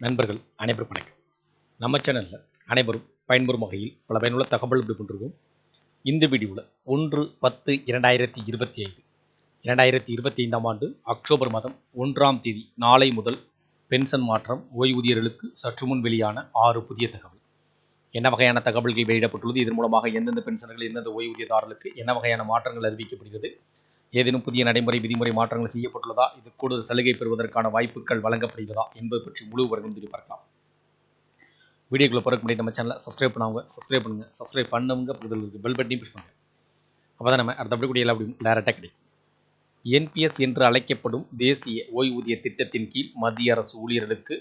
நண்பர்கள் அனைவரும் வணக்கம். நம்ம சேனலில் அனைவரும் பயன்பெறும் வகையில் பல பயனுள்ள தகவல் இப்படி கொண்டிருக்கோம். இந்த வீடியோவில் ஒன்று பத்து இரண்டாயிரத்தி இருபத்தி ஐந்து இரண்டாயிரத்தி இருபத்தி ஐந்தாம் ஆண்டு அக்டோபர் மாதம் ஒன்றாம் தேதி நாளை முதல் பென்ஷன் மாற்றம் ஓய்வூதியர்களுக்கு சற்று முன் வெளியான ஆறு புதிய தகவல். என்ன வகையான தகவல்கள் வெளியிடப்பட்டுள்ளது? இதன் மூலமாக எந்தெந்த பென்ஷன்கள் எந்தெந்த ஓய்வூதியதாரர்களுக்கு என்ன வகையான மாற்றங்கள் அறிவிக்கப்படுகிறது? ஏதேனும் புதிய நடைமுறை விதிமுறை மாற்றங்கள் செய்யப்பட்டுள்ளதா? இது கூடுதல் சலுகை பெறுவதற்கான வாய்ப்புகள் வழங்கப்படுகிறதா? என்பது பற்றி முழு விவரங்களும் தெரிவி பார்க்கலாம். வீடியோக்குள்ள பிறக்க முன்னாடி நம்ம சேனலை சப்ஸ்கிரைப் பண்ணவங்க சப்ஸ்கிரைப் பண்ணுங்கள் சப்ஸ்கிரைப் பண்ணவங்க புதில் இருக்குது பெல் பட்டனையும் புஷ் பண்ணுங்கள் அப்போ தான் நம்ம அடுத்த அப்படி கூட எல்லாம் டேரெக்டாக கிடைக்கும். என்பிஎஸ் என்று அழைக்கப்படும் தேசிய ஓய்வூதிய திட்டத்தின் கீழ் மத்திய அரசு ஊழியர்களுக்கு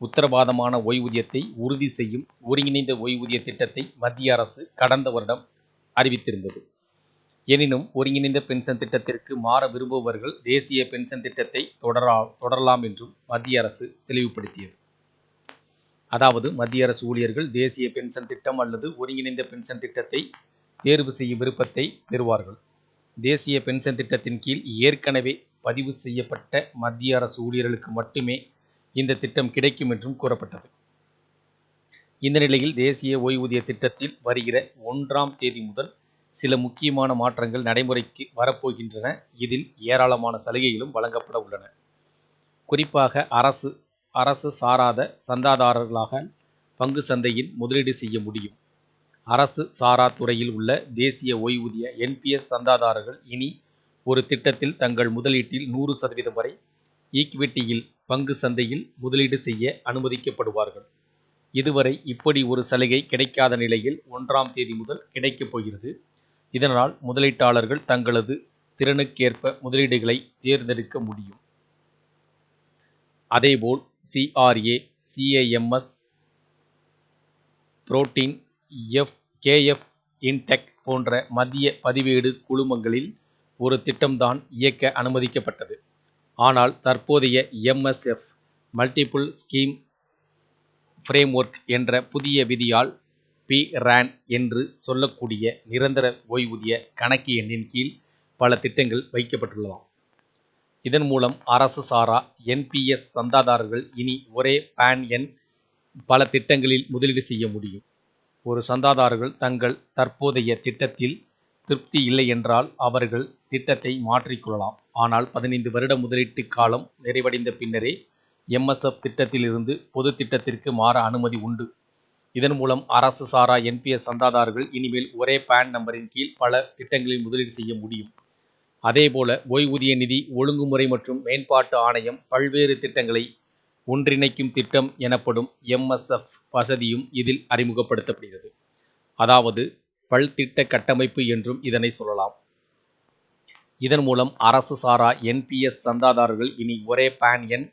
உத்தரவாதமான ஓய்வூதியத்தை உறுதி செய்யும் ஒருங்கிணைந்த ஓய்வூதிய திட்டத்தை மத்திய அரசு கடந்த வருடம் அறிவித்திருந்தது. எனினும் ஒருங்கிணைந்த பென்ஷன் திட்டத்திற்கு மாற விரும்புபவர்கள் தேசிய பென்ஷன் திட்டத்தை தொடரா தொடரலாம் என்றும் மத்திய அரசு தெளிவுபடுத்தியது. அதாவது மத்திய அரசு ஊழியர்கள் தேசிய பென்ஷன் திட்டம் அல்லது ஒருங்கிணைந்த பென்ஷன் திட்டத்தை தேர்வு செய்யும் விருப்பத்தை பெறுவார்கள். தேசிய பென்ஷன் திட்டத்தின் கீழ் ஏற்கனவே பதிவு செய்யப்பட்ட மத்திய அரசு ஊழியர்களுக்கு மட்டுமே இந்த திட்டம் கிடைக்கும் என்றும் கூறப்பட்டது. இந்த நிலையில் தேசிய ஓய்வூதிய திட்டத்தில் வருகிற ஒன்றாம் தேதி முதல் சில முக்கியமான மாற்றங்கள் நடைமுறைக்கு வரப்போகின்றன. இதில் ஏராளமான சலுகைகளும் வழங்கப்பட உள்ளன. குறிப்பாக அரசு அரசு சாராத சந்தாதாரர்களாக பங்கு சந்தையில் முதலீடு செய்ய முடியும். அரசு சாரா துறையில் உள்ள தேசிய ஓய்வூதிய என்பிஎஸ் சந்தாதாரர்கள் இனி ஒரு திட்டத்தில் தங்கள் முதலீட்டில் நூறு சதவீதம் வரை ஈக்விட்டியில் பங்கு சந்தையில் முதலீடு செய்ய அனுமதிக்கப்படுவார்கள். இதுவரை இப்படி ஒரு சலுகை கிடைக்காத நிலையில் ஒன்றாம் தேதி முதல் கிடைக்கப் போகிறது. இதனால் முதலீட்டாளர்கள் தங்களது திறனுக்கேற்ப முதலீடுகளை தேர்ந்தெடுக்க முடியும். அதேபோல் CRA CAMS Protean F KFintech போன்ற மத்திய பதிவேடு குழுமங்களில் ஒரு திட்டம்தான் இயக்க அனுமதிக்கப்பட்டது. ஆனால் தற்போதைய எம்எஸ்எஃப் மல்டிபிள் ஸ்கீம் ஃப்ரேம்ஒர்க் என்ற புதிய விதியால் பி. ரேன் என்று சொல்லக்கூடிய நிரந்தர ஓய்வூதிய கணக்கு எண்ணின் கீழ் பல திட்டங்கள் வைக்கப்பட்டுள்ளதாம். இதன் மூலம் அரசு சாரா என்பிஎஸ் சந்தாதாரர்கள் இனி ஒரே பேன் எண் பல திட்டங்களில் முதலீடு செய்ய முடியும். ஒரு சந்தாதாரர்கள் தங்கள் தற்போதைய திட்டத்தில் திருப்தி இல்லை என்றால் அவர்கள் திட்டத்தை மாற்றிக்கொள்ளலாம் ஆனால் பதினைந்து வருட முதலீட்டு காலம் நிறைவடைந்த பின்னரே எம்எஸ்எஃப் திட்டத்திலிருந்து பொது திட்டத்திற்கு மாற அனுமதி உண்டு. இதன் மூலம் அரசு சாரா என்பிஎஸ் சந்தாதாரர்கள் இனிமேல் ஒரே பேன் நம்பரின் கீழ் பல திட்டங்களில் முதலீடு செய்ய முடியும். அதேபோல ஓய்வூதிய நிதி ஒழுங்குமுறை மற்றும் மேம்பாட்டு ஆணையம் பல்வேறு திட்டங்களை ஒன்றிணைக்கும் திட்டம் எனப்படும் எம்எஸ்எஃப் வசதியும் இதில் அறிமுகப்படுத்தப்படுகிறது. அதாவது பல்திட்ட கட்டமைப்பு என்றும் இதனை சொல்லலாம். இதன் மூலம் அரசு சாரா என்பிஎஸ் சந்தாதாரர்கள் இனி ஒரே பேன் எண்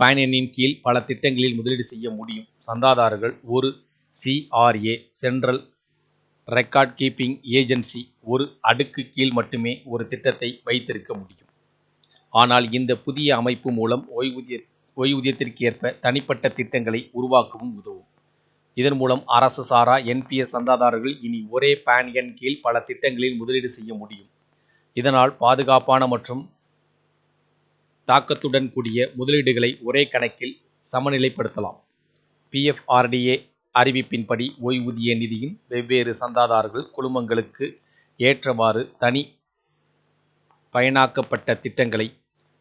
பயன் எண்ணின் கீழ் பல திட்டங்களில் முதலீடு செய்ய முடியும். சந்தாதாரர்கள் ஒரு CRA central record keeping agency ஒரு அடுக்கு கீழ் மட்டுமே ஒரு திட்டத்தை வைத்திருக்க முடியும். ஆனால் இந்த புதிய அமைப்பு மூலம் ஓய்வூதிய ஓய்வூதியத்திற்கு ஏற்ப தனிப்பட்ட திட்டங்களை உருவாக்கவும் உதவும். இதன் மூலம் அரசு சாரா என்பிஎஸ் சந்தாதாரர்கள் இனி ஒரே பேன் எண் கீழ் பல திட்டங்களில் முதலீடு செய்ய முடியும். இதனால் பாதுகாப்பான மற்றும் தாக்கத்துடன் கூடிய முதலீடுகளை ஒரே கணக்கில் சமநிலைப்படுத்தலாம். பிஎஃப்ஆர்டிஏ அறிவிப்பின்படி ஓய்வூதிய நிதியின் வெவ்வேறு சந்தாதாரர்கள் குழுமங்களுக்கு ஏற்றவாறு தனி பயனாக்கப்பட்ட திட்டங்களை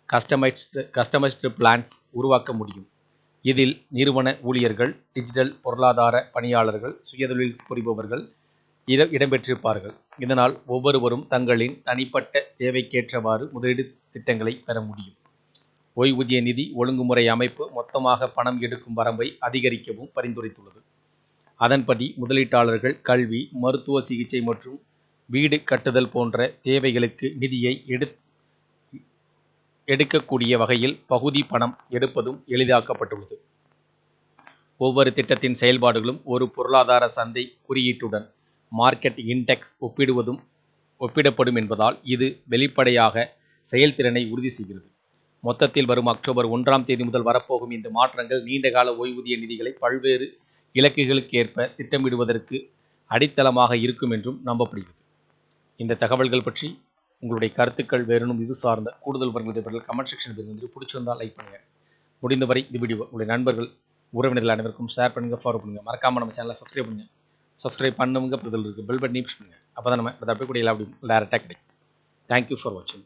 கஸ்டமைஸ்டு கஸ்டமைஸ்டு பிளான்ஸ் உருவாக்க முடியும். இதில் நிறுவன ஊழியர்கள் டிஜிட்டல் பொருளாதார பணியாளர்கள் சுயதொழில் புரிபவர்கள் இட இடம்பெற்றிருப்பார்கள். இதனால் ஒவ்வொருவரும் தங்களின் தனிப்பட்ட தேவைக்கேற்றவாறு முதலீடு திட்டங்களை பெற முடியும். ஓய்வூதிய நிதி ஒழுங்குமுறை அமைப்பு மொத்தமாக பணம் எடுக்கும் வரம்பை அதிகரிக்கவும் பரிந்துரைத்துள்ளது. அதன்படி முதலீட்டாளர்கள் கல்வி மருத்துவ சிகிச்சை மற்றும் வீடு கட்டுதல் போன்ற தேவைகளுக்கு நிதியை எடு எடுக்கக்கூடிய வகையில் பகுதி பணம் எடுப்பதும் எளிதாக்கப்பட்டுள்ளது. ஒவ்வொரு திட்டத்தின் செயல்பாடுகளும் ஒரு பொருளாதார சந்தை குறியீட்டுடன் மார்க்கெட் இன்டெக்ஸ் ஒப்பிடுவதும் ஒப்பிடப்படும் என்பதால் இது வெளிப்படையாக செயல்திறனை உறுதி செய்கிறது. மொத்தத்தில் வரும் அக்டோபர் ஒன்றாம் தேதி முதல் வரப்போகும் இந்த மாற்றங்கள் நீண்டகால ஓய்வூதிய நிதிகளை பல்வேறு இலக்குகளுக்கு ஏற்ப திட்டமிடுவதற்கு அடித்தளமாக இருக்கும் என்றும் நம்பப்படுகிறது. இந்த தகவல்கள் பற்றி உங்களுடைய கருத்துக்கள் வேறனும் இது சார்ந்த கூடுதல் விவரங்கள் கமெண்ட் செக்ஷன் பிடிச்சிருந்தால் லைக் பண்ணுங்கள் முடிந்தவரை இந்த வீடியோ உங்களுடைய நண்பர்கள் உறவினர்கள் அனைவருக்கும் ஷேர் பண்ணுங்கள் ஃபாலோ பண்ணுங்கள் மறக்காமல் நம்ம சேனலை சப்ஸ்கிரைப் பண்ணுங்கள் சப்ஸ்கிரைப் பண்ணுங்க பிரதில் இருக்குது பெல் பட்டனையும் பண்ணுங்கள் அப்போ தான் நம்ம அதை அப்படியே கூட எல்லா டேரெக்டாக கிடைக்கும். தேங்க்யூ ஃபார் வாட்சிங்